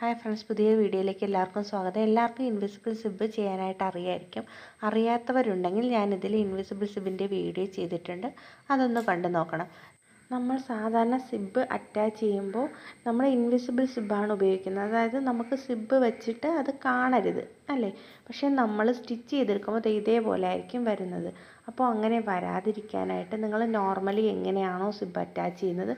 Hi friends പുതിയ വീഡിയോയിലേക്ക് എല്ലാവർക്കും സ്വാഗതം. എല്ലാവർക്കും ഇൻവിസിബിൾ സിബ് ചെയ്യാനായിട്ട് അറിയായിരിക്കും. അറിയാത്തവരുണ്ടെങ്കിൽ ഞാനിതിൽ ഇൻവിസിബിൾ സിബിന്റെ വീഡിയോ ചെയ്തിട്ടുണ്ട്. അതൊന്ന് കണ്ടു നോക്കണം. നമ്മൾ സാധാരണ സിബ് അറ്റാച്ച് ചെയ്യുമ്പോൾ നമ്മൾ ഇൻവിസിബിൾ സിബാണ് ഉപയോഗിക്കുന്നത്. അതായത് നമുക്ക് സിബ് വെച്ചിട്ട് അത് കാണരുത്. അല്ലേ? പക്ഷേ നമ്മൾ സ്റ്റിച്ച് ചെയ്തെടുക്കുമ്പോൾ ഇതേപോലെ ആയിരിക്കും വരുന്നത്. അപ്പോൾ അങ്ങനെ വരാതിരിക്കാനായിട്ട് നിങ്ങൾ നോർമലി എങ്ങനെയാണോ സിബ് അറ്റാച്ച് ചെയ്യുന്നത്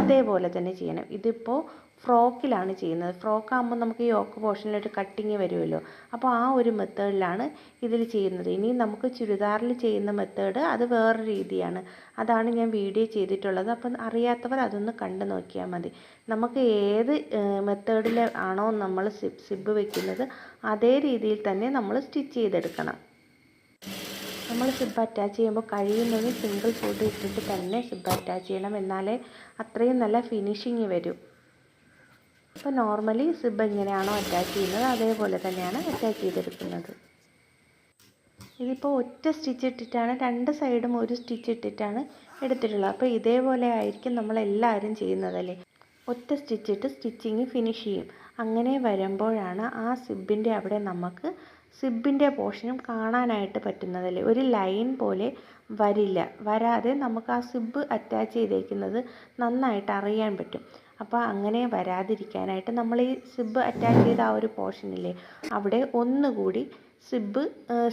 അതേപോലെ തന്നെ ചെയ്യണം. ഇതിപ്പോൾ ഫ്രോക്കിലാണ് ചെയ്യുന്നത്. ഫ്രോക്കാകുമ്പോൾ നമുക്ക് യോക്ക് പോർഷനിലൊരു കട്ടിങ് വരുമല്ലോ. അപ്പോൾ ആ ഒരു മെത്തേഡിലാണ് ഇതിൽ ചെയ്യുന്നത്. ഇനി നമുക്ക് ചുരിദാറിൽ ചെയ്യുന്ന മെത്തേഡ് അത് വേറെ രീതിയാണ്. അതാണ് ഞാൻ വീഡിയോ ചെയ്തിട്ടുള്ളത്. അപ്പം അറിയാത്തവർ അതൊന്ന് കണ്ടു നോക്കിയാൽ മതി. നമുക്ക് ഏത് മെത്തേഡിൽ ആണോ നമ്മൾ സിബ് സിബ് വെക്കുന്നത് അതേ രീതിയിൽ തന്നെ നമ്മൾ സ്റ്റിച്ച് ചെയ്തെടുക്കണം. നമ്മൾ സിബ് അറ്റാച്ച് ചെയ്യുമ്പോൾ കഴിയുന്നത് സിംഗിൾ ഫുഡ് ഇട്ടിട്ട് തന്നെ സിബ് അറ്റാച്ച് ചെയ്യണം. എന്നാലേ അത്രയും നല്ല ഫിനിഷിങ് വരും. അപ്പോൾ നോർമലി സിബ് എങ്ങനെയാണോ അറ്റാച്ച് ചെയ്യുന്നത് അതേപോലെ തന്നെയാണ് അറ്റാച്ച് ചെയ്തെടുക്കുന്നത്. ഇതിപ്പോൾ ഒറ്റ സ്റ്റിച്ച് ഇട്ടിട്ടാണ് രണ്ട് സൈഡും ഒരു സ്റ്റിച്ച് ഇട്ടിട്ടാണ് എടുത്തിട്ടുള്ളത്. അപ്പോൾ ഇതേപോലെ ആയിരിക്കും നമ്മൾ നമ്മളെല്ലാവരും ചെയ്യുന്നതല്ലേ ഒറ്റ സ്റ്റിച്ചിട്ട് സ്റ്റിച്ചിങ് ഫിനിഷ് ചെയ്യും. അങ്ങനെ വരുമ്പോഴാണ് ആ സിബിന്റെ അവിടെ നമുക്ക് സിബിന്റെ പോർഷനും കാണാനായിട്ട് പറ്റുന്നതല്ലേ? ഒരു ലൈൻ പോലെ വരില്ല. വരാതെ നമുക്ക് ആ സിബ് അറ്റാച്ച് ചെയ്തേക്കുന്നത് നന്നായിട്ട് അറിയാൻ പറ്റും. അപ്പോൾ അങ്ങനെ വരാതിരിക്കാനായിട്ട് നമ്മൾ ഈ സിബ് അറ്റാച്ച് ചെയ്ത ആ ഒരു പോർഷനില്ലേ അവിടെ ഒന്നുകൂടി സിബ്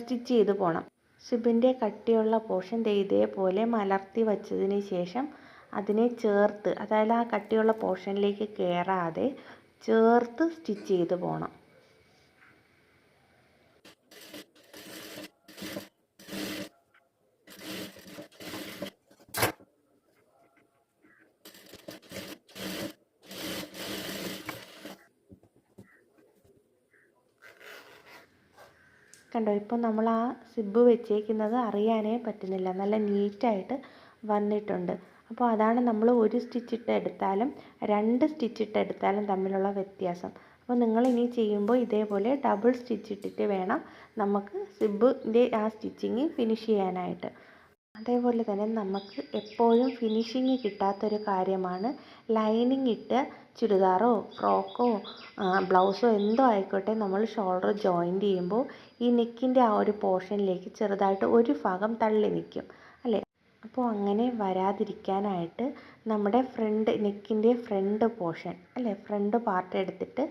സ്റ്റിച്ച് ചെയ്ത് പോകണം സിബിന്റെ കട്ടിയുള്ള പോർഷൻ ഇതേപോലെ മലർത്തി വച്ചതിന് ശേഷം അതിനെ ചേർത്ത് അതായത് ആ കട്ടിയുള്ള പോർഷനിലേക്ക് കയറാതെ ചേർത്ത് സ്റ്റിച്ച് ചെയ്ത് പോകണം കണ്ടോ ഇപ്പോൾ നമ്മൾ ആ സിബ് വെച്ചേക്കുന്നത് അറിയാനേ പറ്റുന്നില്ല. നല്ല നീറ്റായിട്ട് വന്നിട്ടുണ്ട്. അപ്പോൾ അതാണ് നമ്മൾ ഒരു സ്റ്റിച്ച് ഇട്ട് എടുത്താലും രണ്ട് സ്റ്റിച്ച് ഇട്ട് എടുത്താലും തമ്മിലുള്ള വ്യത്യാസം. അപ്പോൾ നിങ്ങൾ ഇനി ചെയ്യുമ്പോൾ ഇതേപോലെ ഡബിൾ സ്റ്റിച്ച് ഇട്ടിട്ട് വേണം നമുക്ക് സിബിന്റെ ആ സ്റ്റിച്ചിങ് ഫിനിഷ് ചെയ്യാനായിട്ട്. അതേപോലെ തന്നെ നമുക്ക് എപ്പോഴും ഫിനിഷിങ് കിട്ടാത്തൊരു കാര്യമാണ് ലൈനിങ് ഇട്ട് ചുരിദാറോ ഫ്രോക്കോ ബ്ലൗസോ എന്തോ ആയിക്കോട്ടെ നമ്മൾ ഷോൾഡർ ജോയിന്റ് ചെയ്യുമ്പോൾ ഈ നെക്കിന്റെ ആ ഒരു പോർഷനിലേക്ക് ചെറുതായിട്ട് ഒരു ഭാഗം തള്ളി നിൽക്കും. അപ്പോൾ അങ്ങനെ വരാതിരിക്കാനായിട്ട് നമ്മുടെ ഫ്രണ്ട് നെക്കിന്റെ ഫ്രണ്ട് പോർഷൻ അല്ലേ? ഫ്രണ്ട് പാർട്ട് എടുത്തിട്ട്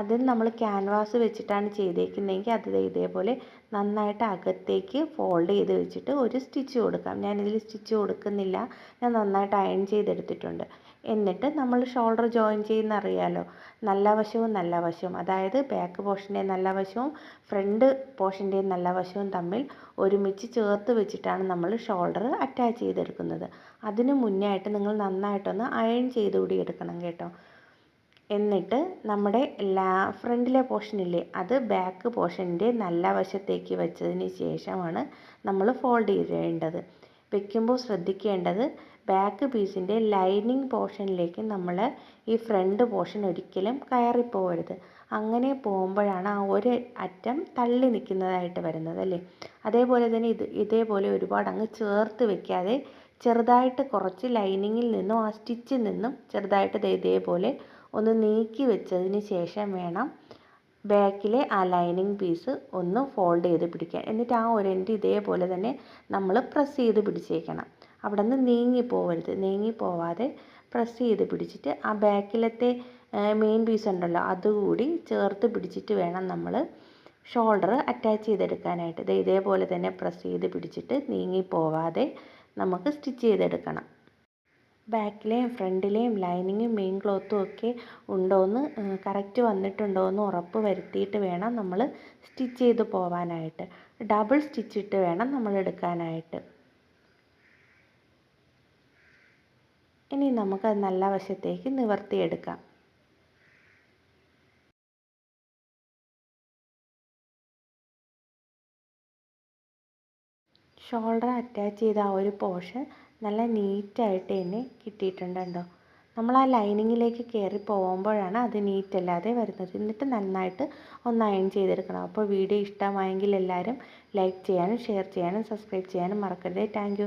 അതിൽ നമ്മൾ ക്യാൻവാസ് വെച്ചിട്ടാണ് ചെയ്തേക്കുന്നതെങ്കിൽ അത് ഇതേപോലെ നന്നായിട്ട് അകത്തേക്ക് ഫോൾഡ് ചെയ്ത് വെച്ചിട്ട് ഒരു സ്റ്റിച്ച് കൊടുക്കാം. ഞാനിതിൽ സ്റ്റിച്ച് കൊടുക്കുന്നില്ല. ഞാൻ നന്നായിട്ട് അയൺ ചെയ്തെടുത്തിട്ടുണ്ട്. എന്നിട്ട് നമ്മൾ ഷോൾഡർ ജോയിൻ ചെയ്യുന്ന അറിയാലോ നല്ല വശവും നല്ല വശവും. അതായത് ബാക്ക് പോർഷന്റെ നല്ല വശവും ഫ്രണ്ട് പോർഷന്റെ നല്ല വശവും തമ്മിൽ ഒരുമിച്ച് ചേർത്ത് വെച്ചിട്ടാണ് നമ്മൾ ഷോൾഡർ അറ്റാച്ച് ചെയ്തെടുക്കുന്നത്. അതിന് മുന്നേ ആയിട്ട് നിങ്ങൾ നന്നായിട്ടൊന്ന് അയൺ ചെയ്ത് കൂടി എടുക്കണം കേട്ടോ. എന്നിട്ട് നമ്മുടെ ലാ ഫ്രണ്ടിലെ പോർഷനില്ലേ അത് ബാക്ക് പോർഷന്റെ നല്ല വശത്തേക്ക് വെച്ചതിന് ശേഷമാണ് നമ്മൾ ഫോൾഡ് ചെയ്യേണ്ടത്. വെക്കുമ്പോൾ ശ്രദ്ധിക്കേണ്ടത് ബാക്ക് പീസിന്റെ ലൈനിങ് പോർഷനിലേക്ക് നമ്മൾ ഈ ഫ്രണ്ട് പോർഷൻ ഒരിക്കലും കയറിപ്പോകരുത്. അങ്ങനെ പോകുമ്പോഴാണ് ആ ഒരു അറ്റം തള്ളി നിൽക്കുന്നതായിട്ട് വരുന്നത് അല്ലേ? അതേപോലെ തന്നെ ഇത് ഇതേപോലെ ഒരുപാട് അങ്ങ് ചേർത്ത് വെക്കാതെ ചെറുതായിട്ട് കുറച്ച് ലൈനിങ്ങിൽ നിന്നും ആ സ്റ്റിച്ചിൽ നിന്നും ചെറുതായിട്ട് ഇതേപോലെ ഒന്ന് നീക്കി വെച്ചതിന് ശേഷം വേണം ബാക്കിലെ ആ ലൈനിങ് പീസ് ഒന്ന് ഫോൾഡ് ചെയ്ത് പിടിക്കാൻ. എന്നിട്ട് ആ ഒരു എൻഡ് ഇതേപോലെ തന്നെ നമ്മൾ പ്രസ് ചെയ്ത് പിടിച്ചേക്കണം. അവിടെ നിന്ന് നീങ്ങി പോവരുത്. നീങ്ങി പോവാതെ പ്രസ് ചെയ്ത് പിടിച്ചിട്ട് ആ ബാക്കിലത്തെ മെയിൻ പീസ് ഉണ്ടല്ലോ അതുകൂടി ചേർത്ത് പിടിച്ചിട്ട് വേണം നമ്മൾ ഷോൾഡർ അറ്റാച്ച് ചെയ്തെടുക്കാനായിട്ട്. ഇത് ഇതേപോലെ തന്നെ പ്രസ് ചെയ്ത് പിടിച്ചിട്ട് നീങ്ങി പോവാതെ നമുക്ക് സ്റ്റിച്ച് ചെയ്തെടുക്കണം. ബാക്കിലെയും ഫ്രണ്ടിലെയും ലൈനിങ്ങും മെയിൻ ക്ലോത്തും ഒക്കെ ഉണ്ടോയെന്ന് കറക്റ്റ് വന്നിട്ടുണ്ടോ എന്ന് ഉറപ്പ് വരുത്തിയിട്ട് വേണം നമ്മൾ സ്റ്റിച്ച് ചെയ്ത് പോവാനായിട്ട്. ഡബിൾ സ്റ്റിച്ച് ഇട്ട് വേണം നമ്മൾ എടുക്കാനായിട്ട്. ഇനി നമുക്കത് നല്ല വശത്തേക്ക് നിവർത്തിയെടുക്കാം. ഷോൾഡർ അറ്റാച്ച് ചെയ്ത ആ ഒരു പോർഷൻ നല്ല നീറ്റായിട്ട് തന്നെ കിട്ടിയിട്ടുണ്ട് കണ്ടോ നമ്മൾ ആ ലൈനിങ്ങിലേക്ക് കയറി പോകുമ്പോഴാണ് അത് നീറ്റ് അല്ലാതെ വരുന്നത്. എന്നിട്ട് നന്നായിട്ട് ഒന്ന് അയൺ ചെയ്തെടുക്കണം. അപ്പോൾ വീഡിയോ ഇഷ്ടമായെങ്കിൽ എല്ലാവരും ലൈക്ക് ചെയ്യാനും ഷെയർ ചെയ്യാനും സബ്സ്ക്രൈബ് ചെയ്യാനും മറക്കരുത്. താങ്ക്